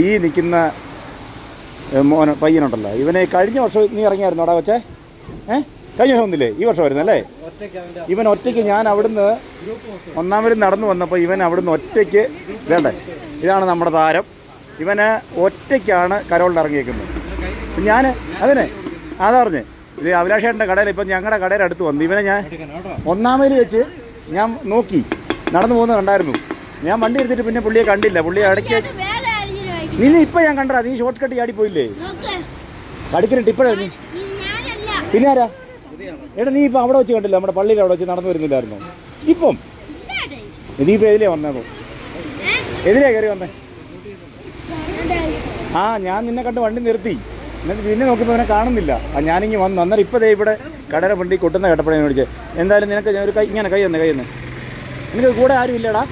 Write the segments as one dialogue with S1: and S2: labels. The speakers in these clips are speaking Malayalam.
S1: ഈ നിൽക്കുന്ന മോന പയ്യനുണ്ടല്ലോ. ഇവനെ കഴിഞ്ഞ വർഷം നീ ഇറങ്ങിയായിരുന്നു അവിടെ വെച്ചേ ഏ? കഴിഞ്ഞ വർഷം ഒന്നില്ലേ ഈ വർഷം വരുന്നല്ലേ ഇവൻ ഒറ്റയ്ക്ക് ഞാൻ അവിടുന്ന് ഒന്നാമത് നടന്നു വന്നപ്പോൾ ഇവൻ അവിടുന്ന് ഒറ്റയ്ക്ക് വേണ്ടേ? ഇതാണ് നമ്മുടെ താരം. ഇവന് ഒറ്റയ്ക്കാണ് കരോളിൽ ഇറങ്ങിയേക്കുന്നത്. ഞാൻ അതിനെ അതറിഞ്ഞ് ഇത് അഭിലാഷേട്ടന്റെ കടയിൽ ഇപ്പം ഞങ്ങളുടെ കടയുടെ അടുത്ത് വന്നു. ഇവനെ ഞാൻ ഒന്നാമത് വെച്ച് ഞാൻ നോക്കി. നടന്നു പോകുന്നത് കണ്ടായിരുന്നു. ഞാൻ വണ്ടി എടുത്തിട്ട് പിന്നെ പുള്ളിയെ കണ്ടില്ല. പുള്ളിയെ ഇടയ്ക്ക്
S2: അത് വേറെ ആരെങ്കിലും ആയിരിക്കും.
S1: നിന്നെ ഇപ്പൊ ഞാൻ കണ്ടാ നീ ഷോർട്ട് കട്ട് ചാടി പോയില്ലേ?
S2: നോക്ക്.
S1: ഇപ്പഴാ നീ. പിന്നെ ആരാ? എടാ നീ ഇപ്പൊ അവിടെ വെച്ച് കണ്ടില്ല നമ്മുടെ പള്ളിയിൽ അവിടെ വെച്ച് നടന്നു വരുന്നില്ലായിരുന്നു? ഇപ്പം? നീ ഇപ്പൊ എതിലേ
S2: വന്നേ?
S1: എതിലേ കയറി വന്നേ? ആ ഞാൻ നിന്നെ കണ്ട് വണ്ടി നിർത്തി. എന്നിട്ട് പിന്നെ നോക്കിയപ്പോൾ അവനെ കാണുന്നില്ല. ആ ഞാനിങ്ങി വന്നു. അന്നേരം ഇപ്പോൾ ദേ ഇവിടെ കടര വണ്ടി കൊട്ടുന്ന കേട്ടപ്പോഴേ വിളിച്ചേ എന്തായാലും നിനക്ക് ഞാൻ ഒരു കൈ ഇങ്ങനെ കൈ തന്നെ കൈ തന്നെ. നിനക്ക് കൂടെ ആരും ഇല്ലടാ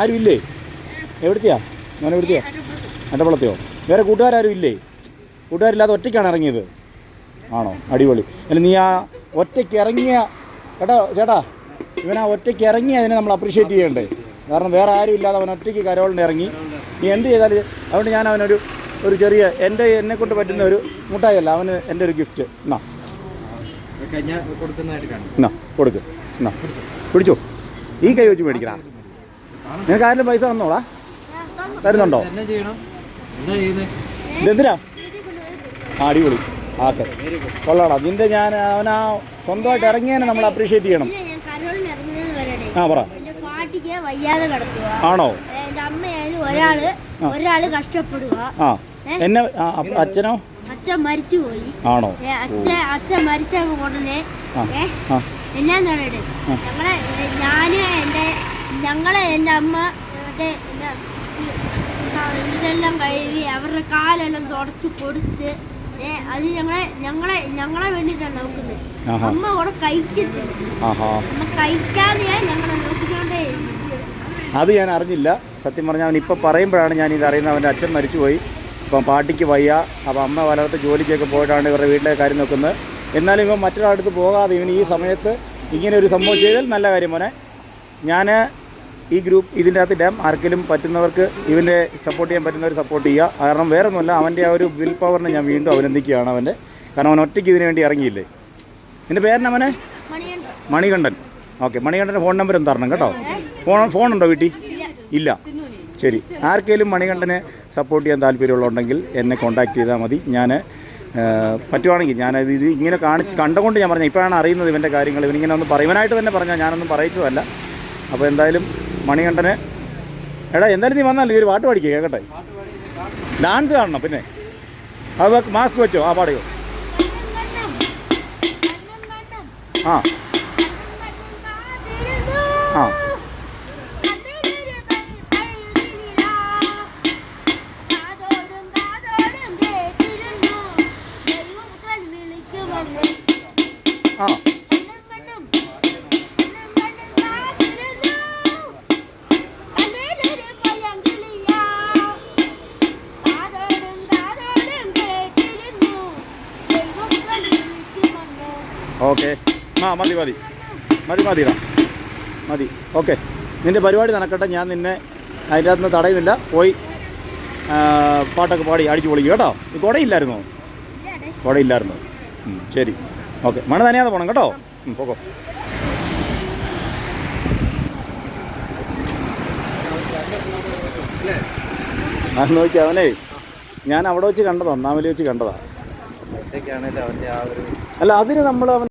S1: ആരും ഇല്ലേ എവിടുത്തെയാ? ഞാൻ എവിടുത്തെയാ? അട്ടപ്പളത്തെയോ വേറെ കൂട്ടുകാരും ഇല്ലേ? കൂട്ടുകാരില്ലാതെ ഒറ്റയ്ക്കാണ് ഇറങ്ങിയത്. ആണോ? അടിപൊളി. അല്ല നീ ആ ഒറ്റയ്ക്ക് ഇറങ്ങിയ ചേട്ടാ ചേട്ടാ ഇവൻ ആ ഒറ്റയ്ക്ക് ഇറങ്ങി അതിനെ നമ്മൾ അപ്രീഷിയേറ്റ് ചെയ്യണ്ടേ? കാരണം വേറെ ആരും ഇല്ലാതെ അവൻ ഒറ്റയ്ക്ക് കരോളിന് ഇറങ്ങി. നീ എന്ത് ചെയ്താൽ അതുകൊണ്ട് ഞാൻ അവനൊരു ഒരു ചെറിയ എന്റെ എന്നെ കൊണ്ട് പറ്റുന്ന ഒരു മുട്ടായല്ല അവന് എന്റെ ഒരു ഗിഫ്റ്റ് എന്നാ? എന്നാ കൊടുക്ക്. എന്നാ പിടിച്ചോ. ഈ കൈ വെച്ച് മേടിക്കണ നിനക്ക് ആരും പൈസ തന്നോളാ? തരുന്നുണ്ടോ? ഇതെന്തിനാ? അടിപൊളി. ആക്കെ കൊള്ളാടാ. നിന്റെ ഞാൻ അവനാ സ്വന്തമായിട്ട് ഇറങ്ങിയതിനെ നമ്മൾ അപ്രീഷിയേറ്റ് ചെയ്യണം. ആ പറ.
S2: പാട്ടിക്ക് വയ്യാതെ കിടക്കുക
S1: ആണോ?
S2: എന്റെ അമ്മയായാലും ഒരാൾ ഒരാൾ കഷ്ടപ്പെടുക
S1: ആ. എന്നെ അച്ഛനോ?
S2: അച്ഛൻ മരിച്ചു
S1: പോയി
S2: ആണോ അച്ഛൻ അച്ഛൻ മരിച്ച ഉടനെ എന്നാന്ന് പറയട്ടെ? ഞങ്ങളെ ഞാൻ എന്റെ ഞങ്ങളെ എന്റെ അമ്മ മറ്റേ ഇതെല്ലാം കഴുകി അവരുടെ കാലെല്ലാം തുടച്ച് കൊടുത്ത് അത് ഞങ്ങളെ ഞങ്ങളെ ഞങ്ങളെ വേണ്ടിയിട്ടാണ് നോക്കുന്നത്. അമ്മ കൂടെ കഴിക്കത്തില്ല.
S1: ആഹാ.
S2: അമ്മ കഴിക്കാതെയാ ഞങ്ങളെ നോക്കിക്കൊണ്ടേ
S1: അത് ഞാൻ അറിഞ്ഞില്ല. സത്യം പറഞ്ഞാൽ അവൻ ഇപ്പം പറയുമ്പോഴാണ് ഞാൻ ഇത് അറിയുന്നത്. അവന്റെ അച്ഛൻ മരിച്ചുപോയി. ഇപ്പം പാട്ടിക്ക് വയ്യ. അപ്പം അമ്മ വലർത്ത് ജോലിക്കൊക്കെ പോയിട്ടാണ് ഇവരുടെ വീട്ടിലെ കാര്യം നോക്കുന്നത്. എന്നാലും ഇവൻ മറ്റൊരാളടുത്ത് പോകാതെ ഇവൻ ഈ സമയത്ത് ഇങ്ങനെ ഒരു സംഭവം ചെയ്താൽ നല്ല കാര്യം മോനെ. ഞാൻ ഈ ഗ്രൂപ്പ് ഇതിന്റെ അകത്ത് ഇടാം ആർക്കെങ്കിലും പറ്റുന്നവർക്ക് ഇവന്റെ സപ്പോർട്ട് ചെയ്യാൻ പറ്റുന്നവർ സപ്പോർട്ട് ചെയ്യുക. കാരണം വേറെ ഒന്നുമല്ല അവന്റെ ആ ഒരു വിൽ പവറിനെ ഞാൻ വീണ്ടും അഭിനന്ദിക്കുകയാണ് അവന്റെ. കാരണം അവൻ ഒറ്റയ്ക്ക് ഇതിനു വേണ്ടി ഇറങ്ങിയില്ലേ? നിന്റെ പേരിന്
S2: അവനെ
S1: മണികണ്ഠൻ. ഓക്കെ മണികണ്ഠന്റെ ഫോൺ നമ്പർ ഒന്ന് തരണം കേട്ടോ? ഫോൺ ഉണ്ടോ വീട്ടിൽ? ഇല്ല. ശരി. ആർക്കെങ്കിലും മണികണ്ഠനെ സപ്പോർട്ട് ചെയ്യാൻ താല്പര്യമുള്ളതുണ്ടെങ്കിൽ എന്നെ കോൺടാക്ട് ചെയ്താൽ മതി. ഞാൻ പറ്റുവാണെങ്കിൽ ഞാനത് ഇത് ഇങ്ങനെ കാണിച്ച് കണ്ടുകൊണ്ട് ഞാൻ പറഞ്ഞു ഇപ്പോഴാണ് അറിയുന്നത് ഇവന്റെ കാര്യങ്ങൾ. ഇവനിങ്ങനെ ഒന്ന് പറയുവാനായിട്ട് തന്നെ പറഞ്ഞാൽ ഞാനൊന്നും പറയിച്ചതല്ല. അപ്പോൾ എന്തായാലും മണികണ്ഠന്. എടാ എന്തായാലും നീ വന്നാലും ഇതൊരു പാട്ട് പാടിക്കുക കേൾക്കട്ടെ ഡാൻസ് കാണണം പിന്നെ. അത് മാസ്ക് വെച്ചോ ആ
S2: കണ്ണം
S1: ആ. ആ. ആ. ഓക്കെ. ആ മതി മതി. മതി മതിടാ മതി. ഓക്കെ. നിന്റെ പരിപാടി നടക്കട്ടെ. ഞാൻ നിന്നെ അതിന്റെ അകത്ത് നിന്ന് തടയുന്നില്ല. പോയി പാട്ടൊക്കെ പാടി അടിച്ചു പൊളിക്കും. കേട്ടോ? കുടയില്ലായിരുന്നോ? കുടയില്ലായിരുന്നു? ശരി. ഓക്കെ. മണ തന്നെയാന്ന് പോകണം കേട്ടോ? പോക്കോ. ആ നോക്കി അവനെ. ഞാൻ അവിടെ വെച്ച് കണ്ടതാണ് ഒന്നാമലി വെച്ച്
S3: കണ്ടതാണ്
S1: അല്ല അതിന് നമ്മൾ അവൻ